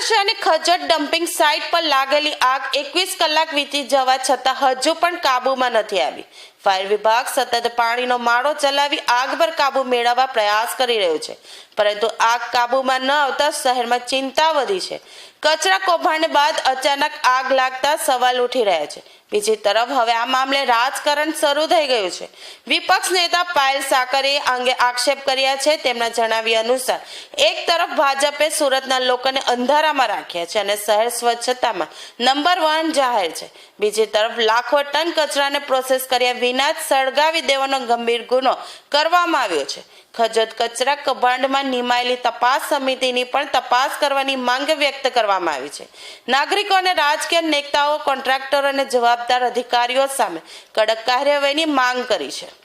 શહેરની ખજટ dumping site પર લાગેલી આગ એકવીસ કલાક વીતી જવા છતાં હજુ પણ કાબૂમાં નથી આવી. ફાયર વિભાગ સતત પાણીનો માળો ચલાવી આગ પર કાબુ મેળવવા પ્રયાસ કરી રહ્યો છે. પરંતુ આગ કાબુમાં ન આવતા શહેરમાં ચિંતા વધી છે. કચરા કૌભાંડ બાદ અચાનક આગ લાગતા સવાલ ઉઠી રહ્યા છે. બીજી તરફ હવે આ મામલે રાજકારણ શરૂ થઈ ગયું છે. વિપક્ષ નેતા પાયલ સાકરે અંગે આક્ષેપ કર્યા છે. તેમના જણાવ્યા અનુસાર, એક તરફ ભાજપે સુરતના લોકોને અંધારામાં રાખ્યા છે અને શહેર સ્વચ્છતામાં નંબર વન જાહેર છે. બીજી તરફ લાખો ટન કચરાને પ્રોસેસ કર્યા વિના જ સળગાવી દેવાનો ગંભીર ગુનો કરવામાં આવ્યો છે. ખજત કચરા કૌભાંડમાં નિમાયેલી તપાસ સમિતિની પણ તપાસ કરવાની માંગ વ્યક્ત કરવામાં આવી છે. નાગરિકો અને રાજકીય નેતાઓ, કોન્ટ્રાક્ટરો અને જવાબદાર અધિકારીઓ સામે કડક કાર્યવાહીની માંગ કરી છે.